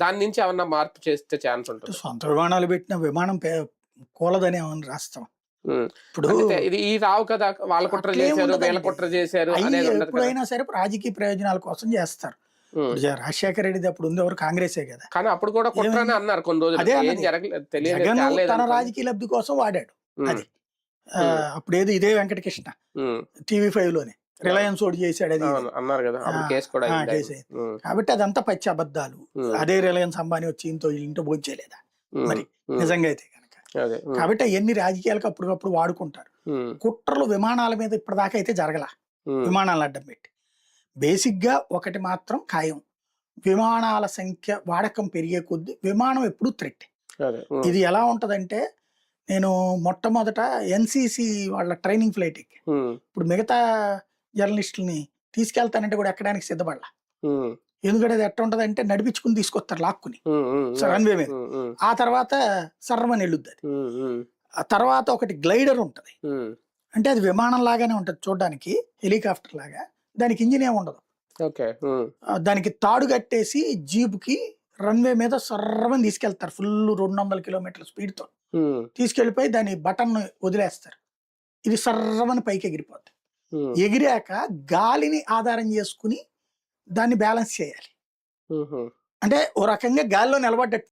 దాని నుంచి ఏమన్నా మార్పు చేస్తే ఛాన్స్ ఉంటుంది సొంత విమానాలు పెట్టిన విమానం కూలదని ఏమని రాస్తాం. ఇప్పుడు ఇది ఈ రావు కదా వాళ్ళ కుట్ర చేశారు. వీళ్ళ కుట్ర చేశారు ఎప్పుడైనా సరే రాజకీయ ప్రయోజనాల కోసం చేస్తారు రాజశేఖర రెడ్డిది అప్పుడు ఉంది ఎవరు కాంగ్రెసే కదా కానీ అప్పుడు కూడా కుట్రనే? అన్నారు కొన్ని రోజులు తన. రాజకీయ లబ్ధి కోసం వాడాడు. అది ఆ, ఉమ్. అప్పుడు ఏది ఇదే వెంకటకృష్ణ. టీవీ ఫైవ్లోనే రిలయన్స్ ఓడి చేశాడు అది అన్నారు కదా కేసు కూడా. కేసు. కాబట్టి అదంతా పచ్చి అబద్ధాలు. అదే రిలయన్స్ అంబానీ వచ్చి ఇంతో ఇంటో ఉమ్. మరి. నిజంగా అయితే కనుక. కాబట్టి అవన్నీ రాజకీయాలకు అప్పటికప్పుడు వాడుకుంటారు. కుట్రలు విమానాల మీద ఇప్పటిదాకా అయితే జరగల. విమానాలు అడ్డం పెట్టి బేసిక్గా ఒకటి మాత్రం ఖాయం విమానాల సంఖ్య వాడకం పెరిగే కొద్దీ విమానం ఎప్పుడు థ్రెట్. ఇది ఎలా ఉంటదంటే నేను మొట్టమొదట ఎన్సిసి వాళ్ళ ట్రైనింగ్ ఫ్లైట్ ఎక్కి. ఇప్పుడు మిగతా జర్నలిస్టుల్ని తీసుకెళ్తానంటే కూడా ఎక్కడానికి సిద్ధపడాల. ఎందుకంటే అది ఎట్లా ఉంటదంటే నడిపించుకుని తీసుకొస్తారు లాక్కుని. రన్వే మీద. ఆ తర్వాత సర్రమని వెళ్ళుద్ది అది. ఆ తర్వాత ఒకటి గ్లైడర్ ఉంటది. అంటే అది విమానం లాగానే ఉంటది చూడడానికి హెలికాప్టర్ లాగా. దానికి ఇంజిన్ ఏమి ఉండదు. దానికి తాడు కట్టేసి జీపుకి రన్వే మీద సర్రమని తీసుకెళ్తారు. ఫుల్ రెండు వందల కిలోమీటర్ల స్పీడ్తో. ఉమ్. తీసుకెళ్ళిపోయి దాని బటన్ వదిలేస్తారు. ఇది సర్రమని పైకి ఎగిరిపోద్ది ఉమ్. ఎగిరాక గాలిని ఆధారం చేసుకుని దాన్ని బ్యాలెన్స్ చేయాలి. అంటే ఓ రకంగా గాలిలో నిలబడ్డట్టు